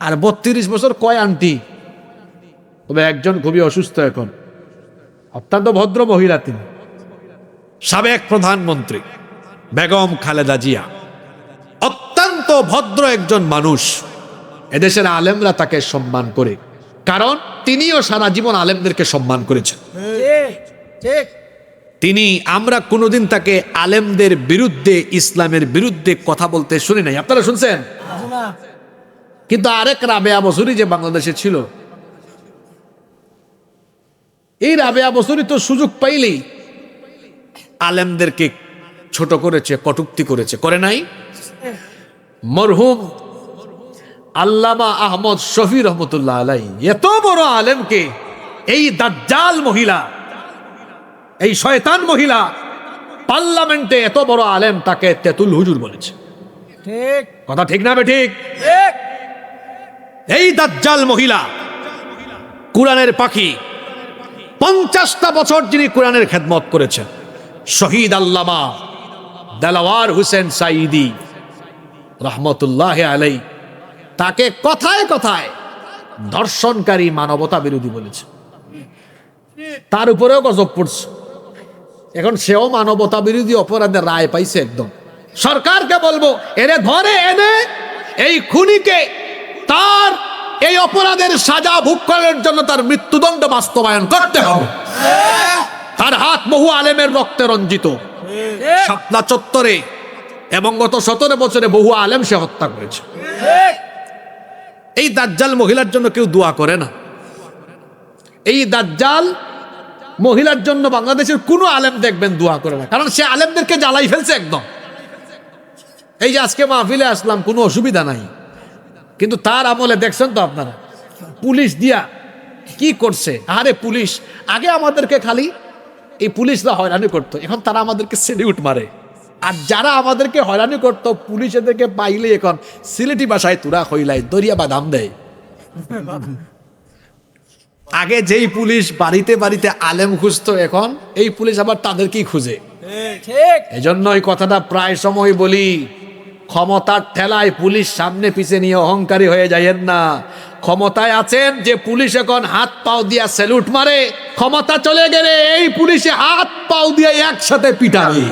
আর বত্রিশ বছর কয় আন্টি? তবে একজন খুবই অসুস্থ এখন। অত্যন্ত ভদ্র মহিলা তিনি। সাবেক প্রধানমন্ত্রী বেগম খালেদা জিয়া। অত্যন্ত ভদ্র একজন মানুষ। এদেশের আলেমরা তাকে সম্মান করে। কারণ তিনিও সারা জীবন আলেমদেরকে সম্মান করেছেন। তিনি আমরা কোনোদিন তাকে আলেমদের বিরুদ্ধে ইসলামের বিরুদ্ধে কথা বলতে শুনি নাই। আপনারা শুনছেন? কিন্তু আরেক রাবেয়া বসুরি যে বাংলাদেশে ছিল। এই রাবেয়া বসুরি তো সুযোগ পাইলেই আলেমদেরকে ছোট করেছে কটুক্তি করেছে। করে নাই? মরহুম আল্লামা আহমদ শফি রহমতুল্লাহ আলাই এত বড় আলেমকে এই দাজ্জাল মহিলা এই শয়তান মহিলা পার্লামেন্টে এত বড় আলেম তাকে তেতুল হুজুর বলেছে। ঠিক। কথা ঠিক না বে ঠিক? ঠিক। এই দাজ্জাল মহিলা, কোরআনের পাখি, পঞ্চাশটা বছর যিনি কোরআনের খেদমত করেছেন। শহীদ আল্লামা দেলাওয়ার হুসেন সাইদি রহমতুল্লাহ আলাই তাকে কথায় কথায় ধর্ষণকারী মানবতা বিরোধী বলেছে। তার উপরেও গজব পড়ছে। এখন সেও মানবতা বিরোধী অপরাধের রায় পাইছে একদম। সরকারকে বলব এনে ধরে এনে এই খুনিকে তার এই অপরাধের সাজা ভোগ করার জন্য তার মৃত্যুদণ্ড বাস্তবায়ন করতে হবে। তার হাত বহু আলেমের রক্তে রঞ্জিত। শাপলা চত্বরে এবং গত সতেরো বছরে বহু আলেম সে হত্যা করেছে। এই দাজ্জাল মহিলার জন্য কেউ দোয়া করে না। এই দাজ্জাল মহিলার জন্য বাংলাদেশের কোনো আলেম দেখবেন দোয়া করে না। কারণ সে আলেমদেরকে জ্বালাই ফেলছে একদম। এই যে আজকে মাহফিলে আসলাম, কোনো অসুবিধা নাই। কিন্তু তার আমলে দেখছেন তো আপনারা পুলিশ দিয়া কি করছে? আরে পুলিশ আগে আমাদেরকে খালি এই পুলিশরা হয়রানি করতো এখন তারা আমাদেরকে সেলিউট মারে। আর যারা আমাদেরকে হয়রানি করতো পুলিশ এদেরকে পাইলে এখন সিলেটি ভাষায় তুরা হইলাই দরিয়া বাদাম দেয়। আগে যেই পুলিশ বাড়িতে বাড়িতে আলেম খুঁজতো এখন এই পুলিশ আবার তাদেরকেই খুঁজে। ঠিক। এজন্য এই কথাটা প্রায় সময় বলি ক্ষমতার ঠেলায় পুলিশ সামনে পিছে নিয়ে অহংকারী হয়ে যায়েন না। ক্ষমতায় আছেন যে পুলিশ এখন হাত পাও দিয়া স্যালুট মারে ক্ষমতা চলে গেলে এই পুলিশে হাত পাও দিয়ে একসাথে পিটাবে।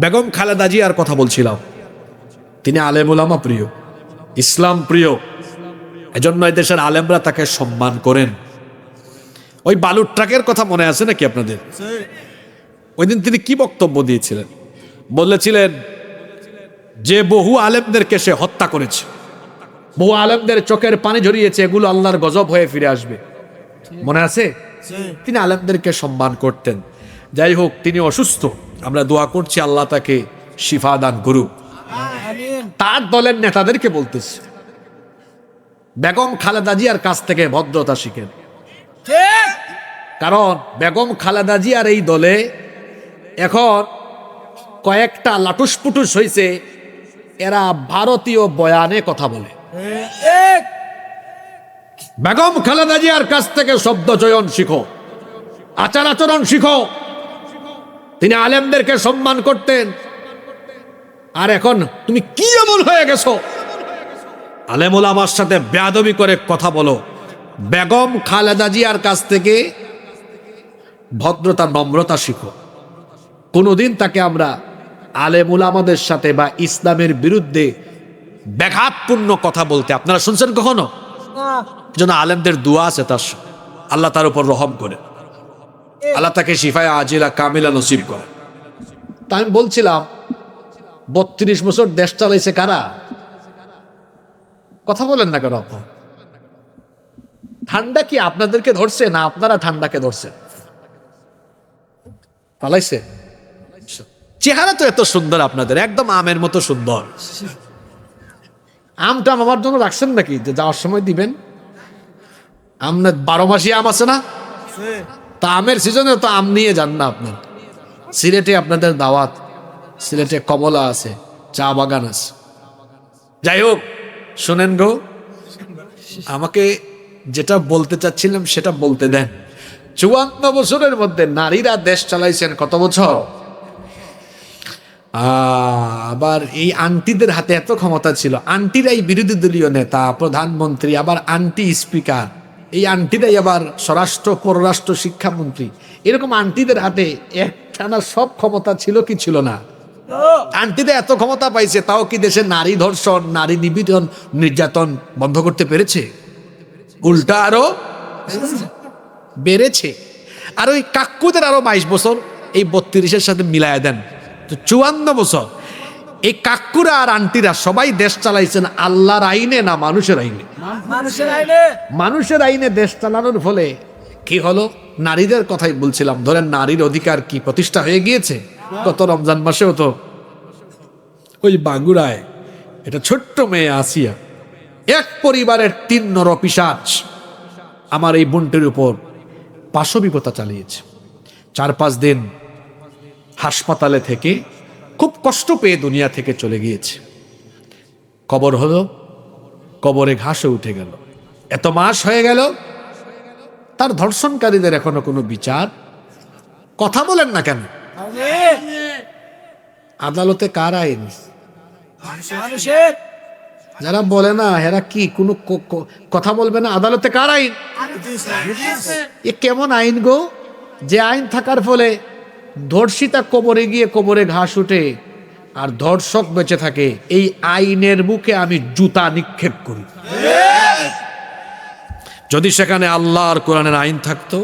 বেগম খালেদা জিয়ার কথা বলছিলাম। তিনি আলেম ওলামা প্রিয় ইসলাম প্রিয়। এজন্য দেশের আলেমরা তাকে সম্মান করেন। ওই বালুর ট্রাকের কথা মনে আছে নাকি আপনাদের? ওই দিন তিনি কি বক্তব্য দিয়েছিলেন? বলেছিলেন যে বহু আলেমদেরকে সে হত্যা করেছে। বহু আলেমদের চোখের পানি ঝরিয়েছে এগুলো আল্লাহর গজব হয়ে ফিরে আসবে। মনে আছে? তিনি আলেমদেরকে সম্মান করতেন। যাই হোক তিনি অসুস্থ। আমরা দোয়া করছি আল্লাহ তাকে শিফা দান করুক। তার দলের নেতাদেরকে বলতেছে। বেগম খালেদা জিয়ার কাছ থেকে ভদ্রতা শিখেন। ঠিক। কারণ বেগম খালেদা জিয়ার এই দলে এখন কয়েকটা লাটুস পুটুস হয়েছে এরা ভারতীয় বয়ানে কথা বলে। বেগম খালেদা জিয়ার কাছ থেকে শব্দ চয়ন শিখো আচার আচরণ শিখো। তিনি আলেমদেরকে সম্মান করতেন। আর এখন তুমি কি এমন হয়ে গেছো? আলেমুল আমার সাথে বেয়াদবি করে কথা বলো। বেগম খালেদা জিয়ার কাছ থেকে ভদ্রতা নম্রতা শিখো। কোনোদিন তাকে আমরা আলেমুল আমাদের সাথে বা ইসলামের বিরুদ্ধে ব্যাঘাতপূর্ণ কথা বলতে আপনারা শুনছেন কখনো? যেন আলেমদের দোয়া আছে তার আল্লাহ তার উপর রহম করে। আল্লাহ তাকে শিফায় আজিলা কামিলা নসিব করে। তা আমি বলছিলাম, বত্রিশ বছর দেশ চালাইছে কারা? কথা বলেন না কেন আপনার ঠান্ডা কি আপনাদেরকে ধরছে না আপনারা ঠান্ডাকে ধরছেন? পালাইছে? চেহারা তো এত সুন্দর আপনাদের, একদম আমের মতো সুন্দর। আমটা আমার জন্য রাখছেন নাকি? যে যাওয়ার সময় দিবেন। আপনার বারো মাসি আম আছে না? তা আমের সিজনে তো আম নিয়ে যান না আপনার সিলেটে আপনাদের দাওয়াত, সিলেটে কমলা আছে, চা বাগান আছে। যাই হোক, শোনেন গো, আমাকে যেটা বলতে চাচ্ছিলাম সেটা বলতে দেন। চুয়ান্ন বছরের মধ্যে নারীরা দেশ চালাইছেন কত বছর? আবার এই আন্টিদের হাতে এত ক্ষমতা ছিল। আন্টিরাই বিরোধী দলীয় নেতা, প্রধানমন্ত্রী, আবার আন্টি স্পিকার। এই আন্টিরাই আবার স্বরাষ্ট্র, পররাষ্ট্র শিক্ষামন্ত্রী। এরকম আন্টিদের হাতে একটানা সব ক্ষমতা ছিল কি ছিল না? আন্টিদের এত ক্ষমতা পাইছে, তাও কি দেশে নারী ধর্ষণ, নারী নিবেদন নির্যাতন বন্ধ করতে পেরেছে? উল্টা আরও বেড়েছে। আর ওই কাকুদের আরও বাইশ বছর, এই বত্রিশের সাথে মিলায় দেন। তো চুয়ান্ন বছর। এই কাকুরা আর আন্টিরা সবাই দেশ চালাইছেন আল্লাহর আইনে না মানুষের আইনে? মানুষের আইনে। দেশ চালানোর ফলে কি হলো? নারীদের কথাই বলছিলাম। ধরেন নারীর অধিকার কি প্রতিষ্ঠা হয়ে গিয়েছে? গত রমজান মাসেও তো। ওই বাগুড়ায় এটা ছোট্ট মেয়ে আসিয়া এক পরিবারের তিন নর নরপিসাচ আমার এই বোনটির উপর পাশবিকতা চালিয়েছে। চার পাঁচ দিন হাসপাতালে থেকে খুব কষ্ট পেয়ে দুনিয়া থেকে চলে গিয়েছে। কবর হলো কবরে ঘাসে উঠে গেল। এত মাস হয়ে গেল তার ধর্ষণকারীদের এখনও কোনো বিচার? কথা বলেন না কেন? আদালতে কার আইন? যারা বলে না এরা কি কোনো কথা বলবে না? আদালতে কার আইন? এ কেমন আইন গো? যে আইন থাকার ফলে ধর্ষিতা কবরে গিয়ে কবরে ঘাস উঠে আর ধর্ষক বেঁচে থাকে, এই আইনের বুকে আমি জুতা নিক্ষেপ করি। যদি সেখানে আল্লাহর কোরআনের আইন থাকতো,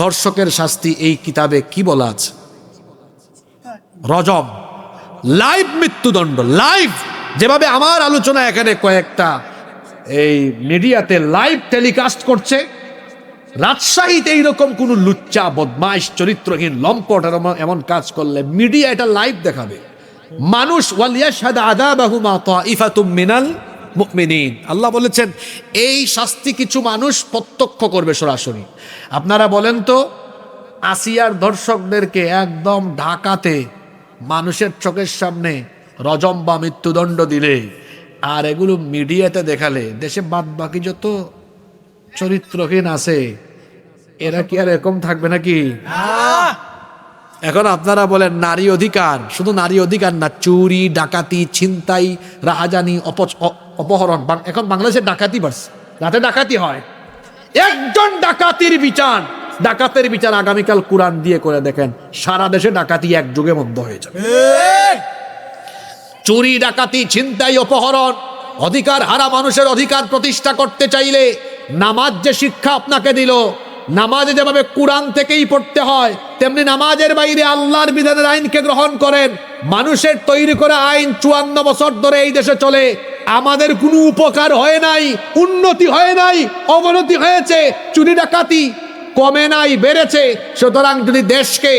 ধর্ষকের শাস্তি এই কিতাবে কি বলা আছে? রজম লাইভ মৃত্যুদণ্ড, লাইভ। যেভাবে আমার আলোচনা এখানে কয়েকটা এই মিডিয়াতে লাইভ টেলিকাস্ট করছে রাজশাহীতে এইরকম কোন লুচ্চা, বদমাইশ, চরিত্রহীন, লম্পট এমন কাজ করলে মিডিয়া এটা লাইভ দেখাবে। মানুষ মিনাল আল্লাহ বলেছেন, এই শাস্তি কিছু মানুষ প্রত্যক্ষ করবে সরাসরি। আপনারা বলেন তো, আসিয়ার দর্শকদেরকে একদম ঢাকাতে মানুষের চোখের সামনে রজম বা মৃত্যুদণ্ড দিলে, আর এগুলো মিডিয়াতে দেখালে দেশে বাদ বাকি যত চরিত্রহীন আছে। এরা কি আর এরকম থাকবে নাকি? এখন আপনারা বলেন নারী অধিকার। শুধু নারী অধিকার না চুরি ডাকাতি ছিনতাই রাহাজানি অপহরণ। এখন বাংলাদেশে ডাকাতি বাড়ছে। রাতে ডাকাতি হয়। একজন ডাকাতির বিচার। ডাকাতের বিচার আগামীকাল কোরআন দিয়ে করে দেখেন। সারা দেশে ডাকাতি এক যুগে বন্ধ হয়ে যাবে। চুরি ডাকাতি ছিনতাই অপহরণ। অধিকার হারা মানুষের অধিকার প্রতিষ্ঠা করতে চাইলে নামাজ যে শিক্ষা আপনাকে দিল, নামাজে যেভাবে কোরআন থেকেই পড়তে হয়, তেমনি নামাজের বাইরে আল্লাহর বিধানের আইনকে গ্রহণ করেন, মানুষের তৈরি করা আইন চুয়ান্ন বছর ধরে এই দেশে চলে। আমাদের কোনো উপকার হয় নাই, উন্নতি হয় নাই, অবনতি হয়েছে, চুরি ডাকাতি কমে নাই, বেড়েছে। সুতরাং যদি দেশকে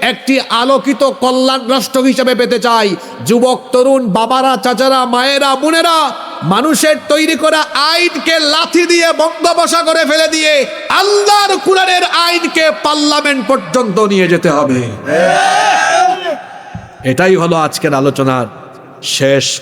একটি আলোকিত কল্যাণ রাষ্ট্র হিসেবে পেতে চাই, যুবক, তরুণ, বাবারা, চাচারা, মায়েরা, বোনেরা মানুষের তৈরি করা আইনকে লাথি দিয়ে বঙ্গবসা করে ফেলে দিয়ে আল্লাহর কুরানের আইনকে পার্লামেন্ট পর্যন্ত নিয়ে যেতে হবে। এটাই হলো আজকের আলোচনার শেষ